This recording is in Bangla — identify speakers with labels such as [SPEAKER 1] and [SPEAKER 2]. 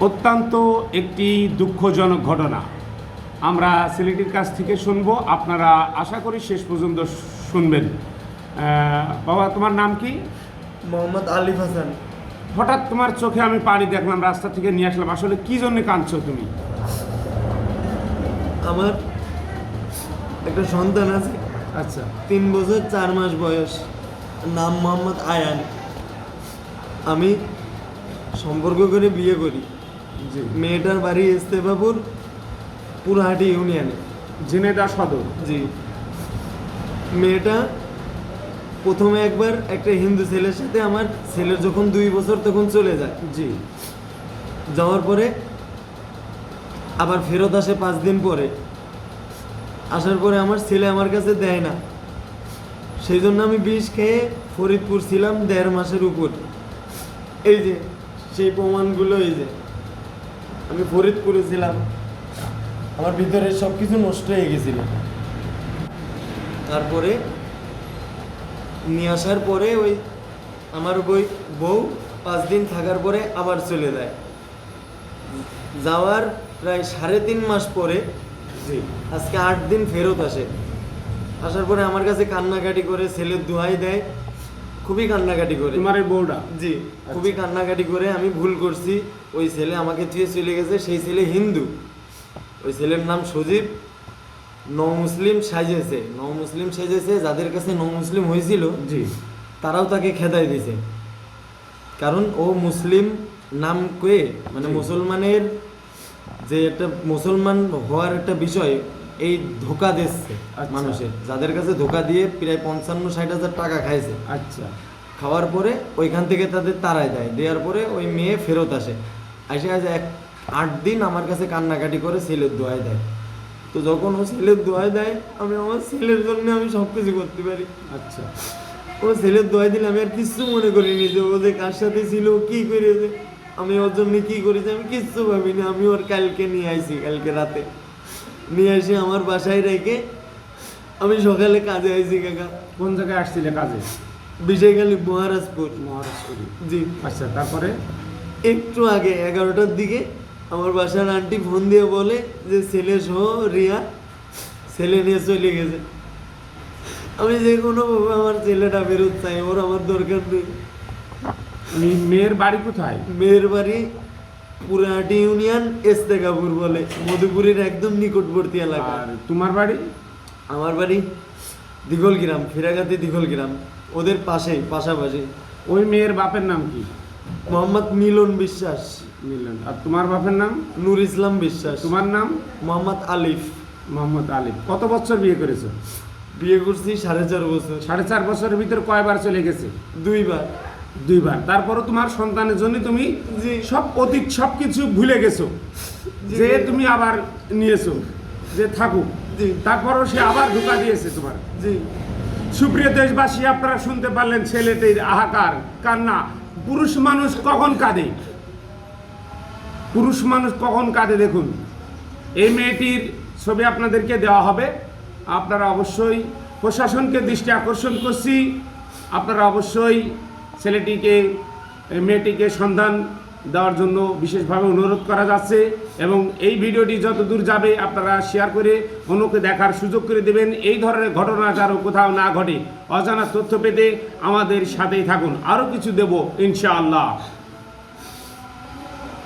[SPEAKER 1] অত্যন্ত একটি দুঃখজনক ঘটনা। আমরা সিলেটির কাছ থেকে শুনব। আপনারা আশা করি শেষ পর্যন্ত শুনবেন। বাবা তোমার নাম কি?
[SPEAKER 2] মোহাম্মদ আলিফ হাসান।
[SPEAKER 1] হঠাৎ তোমার চোখে আমি পানি দেখলাম রাস্তা থেকে নিয়ে আসলাম। আসলে কি জন্য কাঁদছো তুমি?
[SPEAKER 2] আমার একটা সন্তান আছে।
[SPEAKER 1] আচ্ছা।
[SPEAKER 2] তিন বছর চার মাস বয়স। নাম মোহাম্মদ আয়ান। আমি সম্পর্ক করে বিয়ে করি। মেয়েটার বাড়ি ইস্তেফাপুর পুরহাটি ইউনিয়নে।
[SPEAKER 1] ঝিনেদা সদর।
[SPEAKER 2] জি। মেয়েটা প্রথমে একবার একটা হিন্দু ছেলের সাথে আমার ছেলের যখন দুই বছর তখন চলে যায়।
[SPEAKER 1] জি।
[SPEAKER 2] যাওয়ার পরে আবার ফেরত আসে পাঁচ দিন পরে। আসার পরে আমার ছেলে আমার কাছে দেয় না। সেই জন্য আমি বিষ খেয়ে ফরিদপুর ছিলাম দেড় মাসের উপর। এই যে সেই প্রমাণগুলো এই যে। আমি ফরিদপুরে ছিলাম আমার ভিতরে সব কিছু নষ্ট হয়ে গেছিল। তারপরে নিয়ে আসার পরে ওই আমার বই বউ পাঁচ দিন থাকার পরে আবার চলে যায়। যাওয়ার প্রায় সাড়ে তিন মাস পরে আজকে আট দিন ফেরত আসে। আসার পরে আমার কাছে কান্নাকাটি করে ছেলের দোহাই দেয়। খুবই কান্নাকাটি করে।
[SPEAKER 1] তোমার এই বউটা?
[SPEAKER 2] জি খুবই কান্নাকাটি করে আমি ভুল করছি। ওই ছেলে আমাকে থুয়ে চলে গেছে সেই ছেলে হিন্দু। ওই ছেলের নাম সজীব। নৌ মুসলিম সাজেছে। নৌ মুসলিম সেজেছে যাদের কাছে নৌ মুসলিম হয়েছিল
[SPEAKER 1] জি।
[SPEAKER 2] তারাও তাকে খেদাই দিয়েছে। কারণ ও মুসলিম নাম কয়ে মানে মুসলমানের যে একটা মুসলমান হওয়ার একটা বিষয় এই ধোকা দিচ্ছে
[SPEAKER 1] আচ্ছা।
[SPEAKER 2] মানুষের। যাদের কাছে ধোকা দিয়ে প্রায় পঞ্চান্ন ষাট হাজার টাকা খাইছে।
[SPEAKER 1] আচ্ছা।
[SPEAKER 2] খাওয়ার পরে ওইখান থেকে তাদের তাড়ায় দেয়। দেওয়ার পরে ওই মেয়ে ফেরত আসে। আসে আজ এক আট দিন আমার কাছে কান্নাকাটি করে ছেলের দোয়াই দেয়। তো যখন ও ছেলের দোয়াই দেয় আমি আমার ছেলের জন্য আমি সব কিছু করতে পারি।
[SPEAKER 1] আচ্ছা।
[SPEAKER 2] ও ছেলের দোয়াই দিলে আমি আর কিচ্ছু মনে করিনি যে ও যে কার সাথে ছিল কি করেছে আমি ওর জন্য কি করেছি আমি কিচ্ছু ভাবিনি। আমি ওর কালকে নিয়ে আইছি কালকে রাতে। নিয়ে এসে আমার বাসায় রেখে আমি সকালে কাজে আইছি কাকা।
[SPEAKER 1] কোন জায়গায় আসছিলে কাজে?
[SPEAKER 2] বিষয়খালী মহারাজপুর।
[SPEAKER 1] মহারাজপুর।
[SPEAKER 2] জি।
[SPEAKER 1] আচ্ছা তারপরে?
[SPEAKER 2] একটু আগে এগারোটার দিকে আমার বাসার আন্টি ফোন দিয়ে বলে যে ছেলে সহ রিয়া ছেলে নিয়ে চলে গেছে। আমি যে কোনোভাবে আমার ছেলেটা ফেরত চাই ওর আমার দরকার নেই।
[SPEAKER 1] মেয়ের বাড়ি কোথায়?
[SPEAKER 2] মেয়ের বাড়ি পুরাহাটি ইউনিয়ন এস্তেকাপুর বলে মধুপুরের একদম নিকটবর্তী এলাকা।
[SPEAKER 1] আর তোমার বাড়ি?
[SPEAKER 2] আমার বাড়ি দিঘল গ্রাম ফিরাগাতি দিঘল গ্রাম ওদের পাশেই পাশাপাশি।
[SPEAKER 1] ওই মেয়ের বাপের নাম কি?
[SPEAKER 2] মোহাম্মদ মিলন বিশ্বাস।
[SPEAKER 1] মিলন। আর তোমার বাপের নাম?
[SPEAKER 2] নূর ইসলাম বিশ্বাস।
[SPEAKER 1] তোমার নাম?
[SPEAKER 2] মোহাম্মদ আলিফ।
[SPEAKER 1] মোহাম্মদ আলিফ। কত বছর বিয়ে করেছ?
[SPEAKER 2] বিয়ে করছি সাড়ে চার বছর।
[SPEAKER 1] সাড়ে চার বছরের ভিতরে কয়বার চলে গেছে?
[SPEAKER 2] দুইবার।
[SPEAKER 1] দুইবার। তারপরও তোমার সন্তানের জন্য তুমি। সব অতীত সব কিছু ভুলে গেছো। যে তুমি আবার নিয়েছো যে থাকুক।
[SPEAKER 2] জি।
[SPEAKER 1] তারপরও সে আবার ধোকা দিয়েছে তোমার।
[SPEAKER 2] জি।
[SPEAKER 1] সুপ্রিয় দেশবাসী আপনারা শুনতে পারলেন ছেলেটির আহাকার কান্না। পুরুষ মানুষ কখন কাঁদে? পুরুষ মানুষ কখন কাঁদে দেখুন। এই মেয়েটির ছবি আপনাদেরকে দেওয়া হবে। আপনারা অবশ্যই প্রশাসনকে দৃষ্টি আকর্ষণ করছি। আপনারা অবশ্যই ছেলেটিকে মেয়েটিকে সন্ধান দেওয়ার জন্য বিশেষভাবে অনুরোধ করা যাচ্ছে এবং এই ভিডিওটি যত দূর যাবে আপনারা শেয়ার করে অন্যকে দেখার সুযোগ করে দেবেন। এই ধরনের ঘটনা যেন কোথাও না ঘটে। অজানা তথ্য পেতে আমাদের সাথেই থাকুন। আরও কিছু দেব ইনশাআল্লাহ।